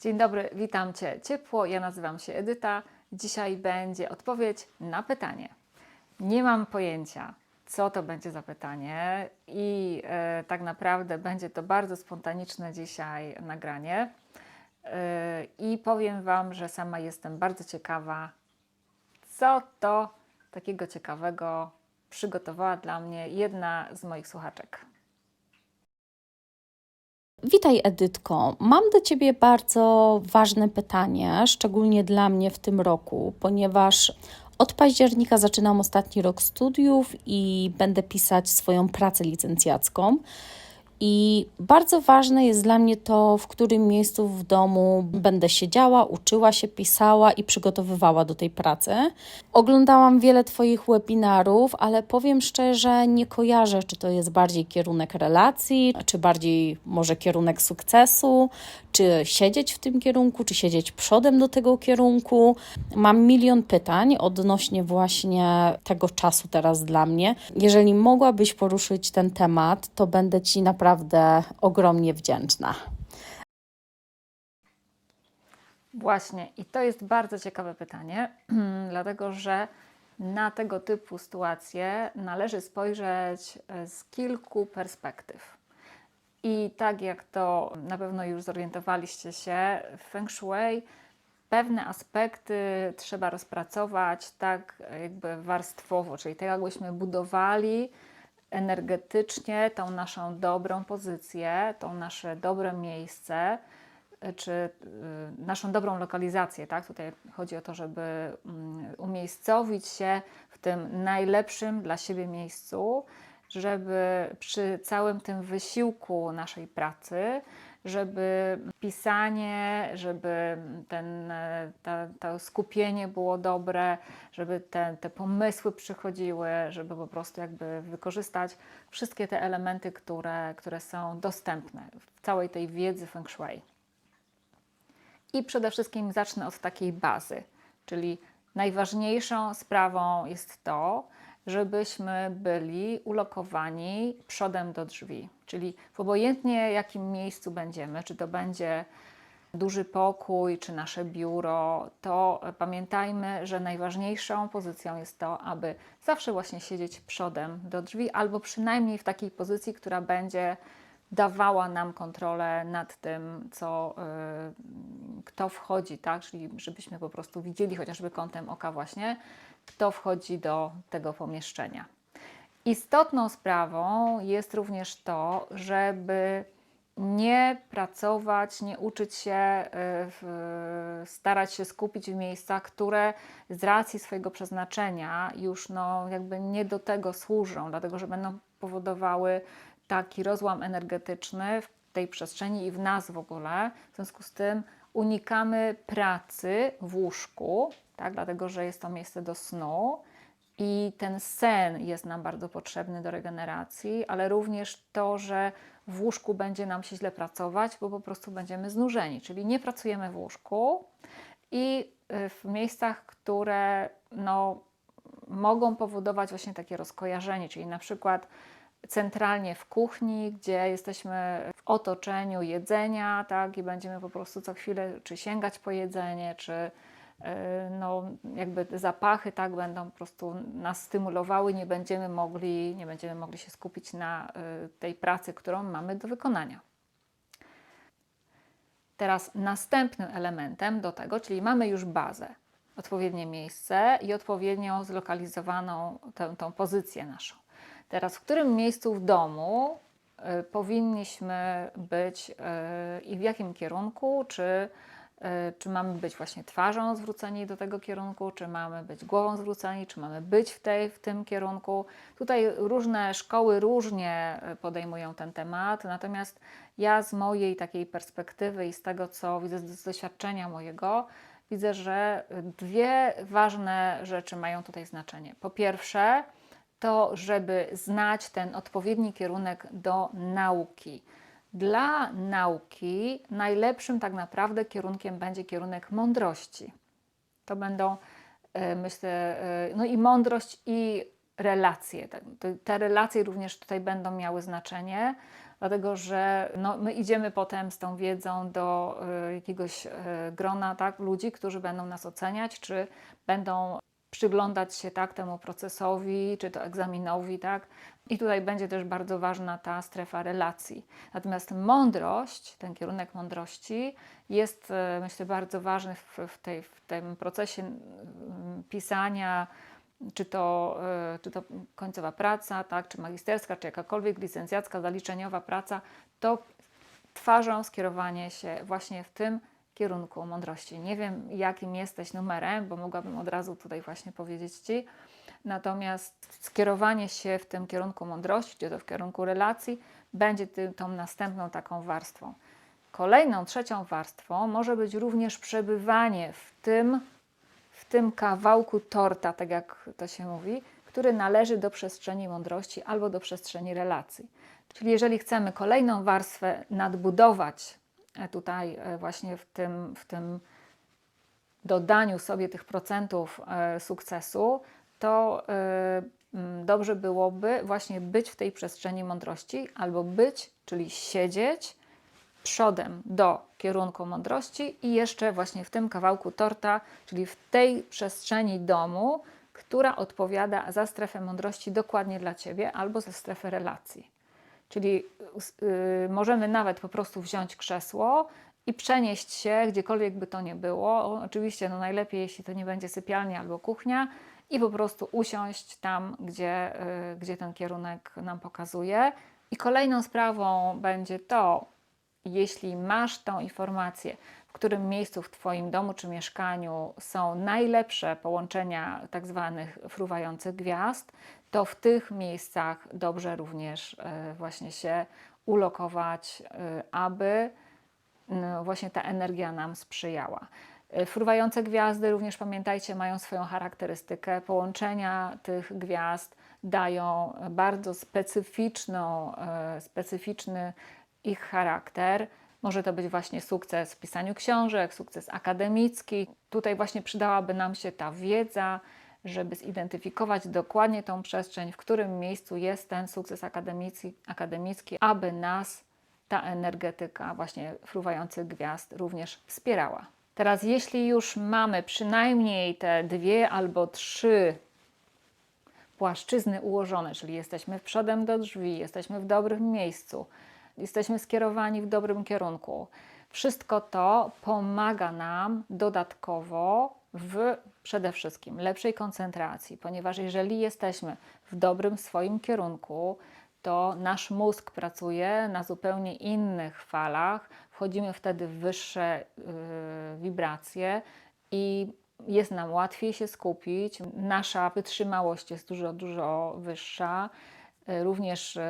Dzień dobry, witam Cię ciepło. Ja nazywam się Edyta. Dzisiaj będzie odpowiedź na pytanie. Nie mam pojęcia, co to będzie za pytanie, i e, tak naprawdę będzie to bardzo spontaniczne dzisiaj nagranie. E, I powiem Wam, że sama jestem bardzo ciekawa, co to takiego ciekawego przygotowała dla mnie jedna z moich słuchaczek. Witaj, Edytko. Mam do Ciebie bardzo ważne pytanie, szczególnie dla mnie w tym roku, ponieważ od października zaczynam ostatni rok studiów i będę pisać swoją pracę licencjacką. I bardzo ważne jest dla mnie to, w którym miejscu w domu będę siedziała, uczyła się, pisała i przygotowywała do tej pracy. Oglądałam wiele Twoich webinarów, ale powiem szczerze, nie kojarzę, czy to jest bardziej kierunek relacji, czy bardziej może kierunek sukcesu, czy siedzieć w tym kierunku, czy siedzieć przodem do tego kierunku. Mam milion pytań odnośnie właśnie tego czasu teraz dla mnie. Jeżeli mogłabyś poruszyć ten temat, to będę Ci naprawdę ogromnie wdzięczna. Właśnie, i to jest bardzo ciekawe pytanie, dlatego że na tego typu sytuacje należy spojrzeć z kilku perspektyw. I tak jak to na pewno już zorientowaliście się, w Feng Shui pewne aspekty trzeba rozpracować tak jakby warstwowo, czyli tak jakbyśmy budowali energetycznie tą naszą dobrą pozycję, tą nasze dobre miejsce, czy y, naszą dobrą lokalizację, tak? Tutaj chodzi o to, żeby mm, umiejscowić się w tym najlepszym dla siebie miejscu, żeby przy całym tym wysiłku naszej pracy, żeby pisanie, żeby ten, ta, to skupienie było dobre, żeby te, te pomysły przychodziły, żeby po prostu jakby wykorzystać wszystkie te elementy, które, które są dostępne w całej tej wiedzy Feng Shui. I przede wszystkim zacznę od takiej bazy, czyli najważniejszą sprawą jest to, żebyśmy byli ulokowani przodem do drzwi. Czyli w obojętnie jakim miejscu będziemy, czy to będzie duży pokój, czy nasze biuro, to pamiętajmy, że najważniejszą pozycją jest to, aby zawsze właśnie siedzieć przodem do drzwi, albo przynajmniej w takiej pozycji, która będzie dawała nam kontrolę nad tym, co, y, kto wchodzi, tak? Czyli żebyśmy po prostu widzieli chociażby kątem oka właśnie, kto wchodzi do tego pomieszczenia. Istotną sprawą jest również to, żeby nie pracować, nie uczyć się, y, starać się skupić w miejscach, które z racji swojego przeznaczenia już no, jakby nie do tego służą, dlatego że będą powodowały taki rozłam energetyczny w tej przestrzeni i w nas w ogóle. W związku z tym unikamy pracy w łóżku, tak? dlatego że jest to miejsce do snu. I ten sen jest nam bardzo potrzebny do regeneracji, ale również to, że w łóżku będzie nam się źle pracować, bo po prostu będziemy znużeni. Czyli nie pracujemy w łóżku i y, w miejscach, które no, mogą powodować właśnie takie rozkojarzenie, czyli na przykład centralnie w kuchni, gdzie jesteśmy w otoczeniu jedzenia, tak, i będziemy po prostu co chwilę czy sięgać po jedzenie, czy no, jakby zapachy tak będą po prostu nas stymulowały, nie będziemy mogli, nie będziemy mogli się skupić na yy, tej pracy, którą mamy do wykonania. Teraz następnym elementem do tego, czyli mamy już bazę, odpowiednie miejsce i odpowiednio zlokalizowaną tę, tą pozycję naszą. Teraz, w którym miejscu w domu y, powinniśmy być i w jakim kierunku, czy, czy mamy być właśnie twarzą zwróceni do tego kierunku, czy mamy być głową zwróceni, czy mamy być w, tej, w tym kierunku. Tutaj różne szkoły różnie y, podejmują ten temat, natomiast ja z mojej takiej perspektywy i z tego, co widzę z doświadczenia mojego, widzę, że dwie ważne rzeczy mają tutaj znaczenie. Po pierwsze, to, żeby znać ten odpowiedni kierunek do nauki. Dla nauki najlepszym tak naprawdę kierunkiem będzie kierunek mądrości. To będą, e, myślę, e, no i mądrość i relacje. Te- relacje również tutaj będą miały znaczenie, dlatego że no, my idziemy potem z tą wiedzą do y, jakiegoś grona tak, ludzi, którzy będą nas oceniać, czy będą przyglądać się tak temu procesowi, czy to egzaminowi, tak? I tutaj będzie też bardzo ważna ta strefa relacji. Natomiast mądrość, ten kierunek mądrości jest, e, myślę, bardzo ważny w, w, tej, w tym procesie mm, pisania, czy to, e, czy to końcowa praca, tak, czy magisterska, czy jakakolwiek licencjacka, zaliczeniowa praca, to twarzą skierowanie się właśnie w tym kierunku mądrości. Nie wiem, jakim jesteś numerem, bo mogłabym od razu tutaj właśnie powiedzieć Ci. Natomiast skierowanie się w tym kierunku mądrości, czy to w kierunku relacji, będzie ty, tą następną taką warstwą. Kolejną, trzecią warstwą może być również przebywanie w tym, w tym kawałku torta, tak jak to się mówi, który należy do przestrzeni mądrości albo do przestrzeni relacji. Czyli jeżeli chcemy kolejną warstwę nadbudować tutaj e, właśnie w tym, w tym dodaniu sobie tych procentów e, sukcesu, to e, dobrze byłoby właśnie być w tej przestrzeni mądrości albo być, czyli siedzieć przodem do kierunku mądrości i jeszcze właśnie w tym kawałku torta, czyli w tej przestrzeni domu, która odpowiada za strefę mądrości dokładnie dla Ciebie albo za strefę relacji. Czyli y, możemy nawet po prostu wziąć krzesło i przenieść się gdziekolwiek by to nie było. Oczywiście no najlepiej, jeśli to nie będzie sypialnia albo kuchnia i po prostu usiąść tam, gdzie, y, gdzie ten kierunek nam pokazuje. I kolejną sprawą będzie to, jeśli masz tą informację, w którym miejscu w Twoim domu czy mieszkaniu są najlepsze połączenia tak zwanych fruwających gwiazd, to w tych miejscach dobrze również e, właśnie się ulokować, e, aby no, właśnie ta energia nam sprzyjała. E, Fruwające gwiazdy również pamiętajcie, mają swoją charakterystykę. Połączenia tych gwiazd dają bardzo specyficzną, specyficzny ich charakter. Może to być właśnie sukces w pisaniu książek, sukces akademicki. Tutaj właśnie przydałaby nam się ta wiedza, żeby zidentyfikować dokładnie tą przestrzeń, w którym miejscu jest ten sukces akademicki, akademicki aby nas ta energetyka właśnie fruwających gwiazd również wspierała. Teraz, jeśli już mamy przynajmniej te dwie albo trzy płaszczyzny ułożone, czyli jesteśmy przodem do drzwi, jesteśmy w dobrym miejscu, jesteśmy skierowani w dobrym kierunku. Wszystko to pomaga nam dodatkowo w przede wszystkim lepszej koncentracji, ponieważ jeżeli jesteśmy w dobrym swoim kierunku, to nasz mózg pracuje na zupełnie innych falach, wchodzimy wtedy w wyższe yy, wibracje i jest nam łatwiej się skupić, nasza wytrzymałość jest dużo, dużo wyższa. Y, Również y,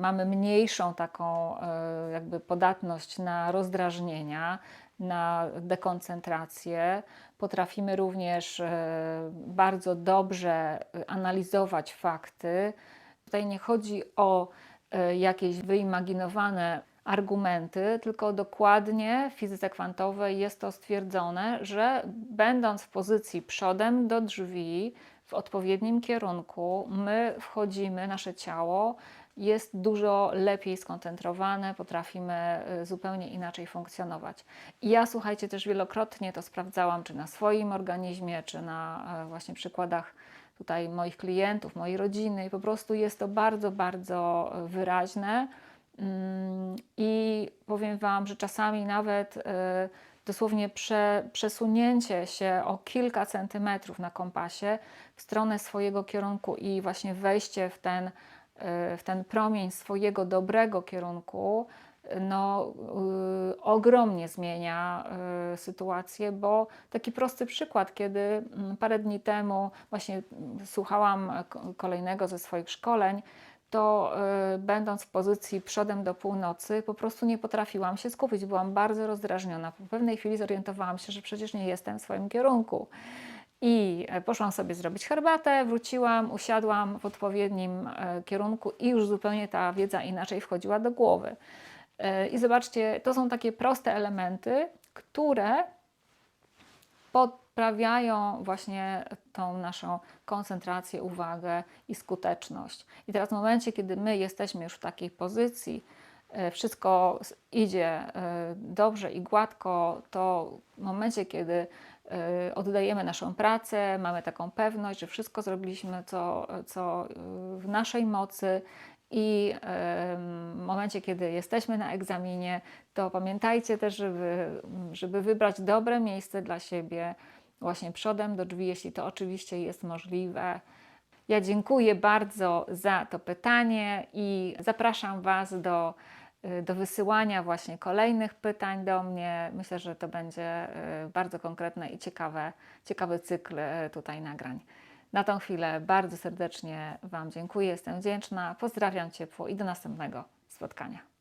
mamy mniejszą taką y, jakby podatność na rozdrażnienia, na dekoncentrację. Potrafimy również y, bardzo dobrze y, analizować fakty. Tutaj nie chodzi o y, jakieś wyimaginowane argumenty, tylko dokładnie w fizyce kwantowej jest to stwierdzone, że będąc w pozycji przodem do drzwi, w odpowiednim kierunku, my wchodzimy, nasze ciało jest dużo lepiej skoncentrowane, potrafimy y, zupełnie inaczej funkcjonować. I ja, słuchajcie, też wielokrotnie to sprawdzałam, czy na swoim organizmie, czy na e, właśnie przykładach tutaj moich klientów, mojej rodziny, po prostu jest to bardzo, bardzo e, wyraźne. Mm, I powiem Wam, że czasami nawet y, dosłownie prze, przesunięcie się o kilka centymetrów na kompasie w stronę swojego kierunku i właśnie wejście w ten, w ten promień swojego dobrego kierunku, no, y, ogromnie zmienia y, sytuację, bo taki prosty przykład, kiedy mm, parę dni temu właśnie słuchałam e, ko- kolejnego ze swoich szkoleń, to y, będąc w pozycji przodem do północy, po prostu nie potrafiłam się skupić. Byłam bardzo rozdrażniona. Po pewnej chwili zorientowałam się, że przecież nie jestem w swoim kierunku. I e, poszłam sobie zrobić herbatę, wróciłam, usiadłam w odpowiednim e, kierunku i już zupełnie ta wiedza inaczej wchodziła do głowy. E, I zobaczcie, to są takie proste elementy, które poprawiają właśnie tą naszą koncentrację, uwagę i skuteczność. I teraz w momencie, kiedy my jesteśmy już w takiej pozycji, wszystko idzie dobrze i gładko, to w momencie, kiedy oddajemy naszą pracę, mamy taką pewność, że wszystko zrobiliśmy, co, co w naszej mocy i w momencie, kiedy jesteśmy na egzaminie, to pamiętajcie też, żeby, żeby wybrać dobre miejsce dla siebie, właśnie przodem do drzwi, jeśli to oczywiście jest możliwe. Ja dziękuję bardzo za to pytanie i zapraszam Was do, do wysyłania właśnie kolejnych pytań do mnie. Myślę, że to będzie y, bardzo konkretne i ciekawe, ciekawy cykl y, tutaj nagrań. Na tą chwilę bardzo serdecznie Wam dziękuję, jestem wdzięczna, pozdrawiam ciepło i do następnego spotkania.